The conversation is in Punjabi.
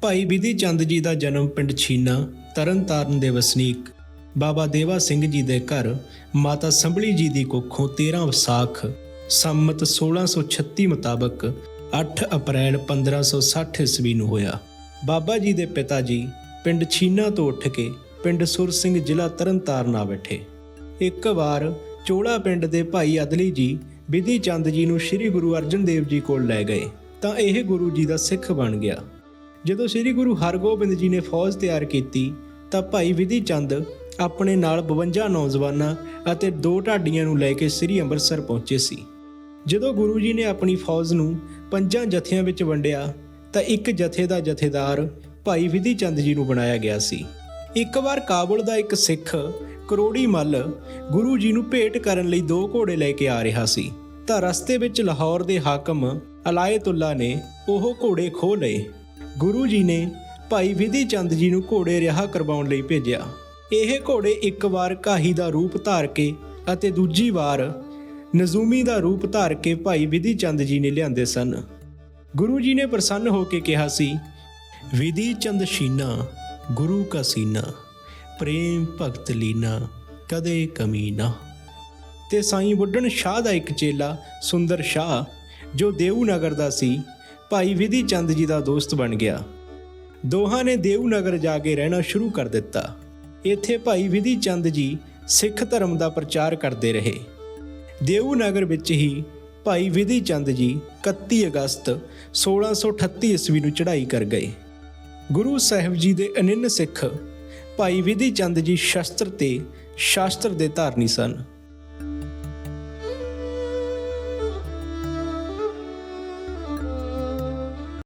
ਭਾਈ ਵਿਧੀ ਚੰਦ ਜੀ ਦਾ ਜਨਮ ਪਿੰਡ ਛੀਨਾ, ਤਰਨਤਾਰਨ ਦੇ ਵਸਨੀਕ ਬਾਬਾ ਦੇਵਾ ਸਿੰਘ ਜੀ ਦੇ ਘਰ, ਮਾਤਾ ਸੰਭਲੀ ਜੀ ਦੀ ਕੁੱਖੋਂ 13 ਵਿਸਾਖ ਸੰਮਤ 1636 ਮੁਤਾਬਕ 8 ਅਪ੍ਰੈਲ 1560 ਈਸਵੀ ਨੂੰ ਹੋਇਆ। ਬਾਬਾ ਜੀ ਦੇ ਪਿਤਾ ਜੀ ਪਿੰਡ ਛੀਨਾ ਤੋਂ ਉੱਠ ਕੇ ਪਿੰਡ ਸੁਰ ਸਿੰਘ ਜ਼ਿਲ੍ਹਾ ਤਰਨਤਾਰਨ ਆ ਬੈਠੇ। ਇੱਕ ਵਾਰ ਚੋਲਾ ਪਿੰਡ ਦੇ ਭਾਈ ਅਦਲੀ ਜੀ ਵਿਧੀ ਚੰਦ ਜੀ ਨੂੰ ਸ੍ਰੀ ਗੁਰੂ ਅਰਜਨ ਦੇਵ ਜੀ ਕੋਲ ਲੈ ਗਏ ਤਾਂ ਇਹ ਗੁਰੂ ਜੀ ਦਾ ਸਿੱਖ ਬਣ ਗਿਆ। ਜਦੋਂ ਸ੍ਰੀ ਗੁਰੂ ਹਰਗੋਬਿੰਦ ਜੀ ਨੇ ਫੌਜ ਤਿਆਰ ਕੀਤੀ, ਤਾਂ ਭਾਈ ਵਿਧੀ ਚੰਦ ਆਪਣੇ ਨਾਲ 52 ਨੌਜਵਾਨਾਂ ਅਤੇ ਦੋ ਢਾਡੀਆਂ ਨੂੰ ਲੈ ਕੇ ਸ੍ਰੀ ਅੰਮ੍ਰਿਤਸਰ ਪਹੁੰਚੇ ਸੀ। ਜਦੋਂ ਗੁਰੂ ਜੀ ਨੇ ਆਪਣੀ ਫੌਜ ਨੂੰ ਪੰਜਾਂ ਜਥਿਆਂ ਵਿੱਚ ਵੰਡਿਆ, ਤਾਂ ਇੱਕ ਜਥੇ ਦਾ ਜਥੇਦਾਰ ਭਾਈ ਵਿਧੀ ਚੰਦ ਜੀ ਨੂੰ ਬਣਾਇਆ ਗਿਆ ਸੀ। ਇੱਕ ਵਾਰ ਕਾਬੁਲ ਦਾ ਇੱਕ ਸਿੱਖ ਕਰੋੜੀ ਮੱਲ ਗੁਰੂ ਜੀ ਨੂੰ ਭੇਟ ਕਰਨ ਲਈ ਦੋ ਘੋੜੇ ਲੈ ਕੇ ਆ ਰਿਹਾ ਸੀ, ਤਾਂ ਰਸਤੇ ਵਿੱਚ ਲਾਹੌਰ ਦੇ ਹਾਕਮ ਅਲਾਇਤੁੱਲਾ ਨੇ ਉਹ ਘੋੜੇ ਖੋਹ ਲਏ। ਗੁਰੂ ਜੀ ਨੇ ਭਾਈ ਵਿਧੀ ਚੰਦ ਜੀ ਨੂੰ ਘੋੜੇ ਰਿਹਾ ਕਰਵਾਉਣ ਲਈ ਭੇਜਿਆ। ਇਹ ਘੋੜੇ ਇੱਕ ਵਾਰ ਕਾਹੀ ਦਾ ਰੂਪ ਧਾਰ ਕੇ ਅਤੇ ਦੂਜੀ ਵਾਰ ਨਜ਼ੂਮੀ ਦਾ ਰੂਪ ਧਾਰ ਕੇ ਭਾਈ ਵਿਧੀ ਚੰਦ ਜੀ ਨੇ ਲਿਆਂਦੇ ਸਨ। ਗੁਰੂ ਜੀ ਨੇ ਪ੍ਰਸੰਨ ਹੋ ਕੇ ਕਿਹਾ ਸੀ, ਵਿਧੀ ਚੰਦ ਸ਼ੀਨਾ ਗੁਰੂ ਕਾ ਸੀਨਾ, ਪ੍ਰੇਮ ਭਗਤ ਲੀਨਾ, ਕਦੇ ਕਮੀ ਨਾ। ਤੇ ਸਾਈਂ ਬੁੱਢਣ ਸ਼ਾਹ ਦਾ ਇੱਕ ਚੇਲਾ, ਸੁੰਦਰ ਸ਼ਾਹ, ਜੋ ਦੇਊ ਨਗਰ ਦਾ ਸੀ ਭਾਈ ਵਿਧੀ ਚੰਦ ਜੀ ਦਾ ਦੋਸਤ ਬਣ ਗਿਆ। ਦੋਹਾਂ ਨੇ ਦੇਊ ਨਗਰ ਜਾ ਕੇ ਰਹਿਣਾ ਸ਼ੁਰੂ ਕਰ ਦਿੱਤਾ। ਇੱਥੇ ਭਾਈ ਵਿਧੀ ਚੰਦ ਜੀ ਸਿੱਖ ਧਰਮ ਦਾ ਪ੍ਰਚਾਰ ਕਰਦੇ ਰਹੇ। ਦੇਊ ਨਗਰ ਵਿੱਚ ਹੀ ਭਾਈ ਵਿਧੀ ਚੰਦ ਜੀ 31 ਅਗਸਤ 1638 ਈਸਵੀ ਨੂੰ ਚੜ੍ਹਾਈ ਕਰ ਗਏ। ਗੁਰੂ ਸਾਹਿਬ ਜੀ ਦੇ ਅਨਿੰਨ ਸਿੱਖ ਭਾਈ ਵਿਧੀ ਚੰਦ ਜੀ ਸ਼ਸਤਰ ਤੇ ਸ਼ਾਸਤਰ ਦੇ ਧਾਰਨੀ ਸਨ।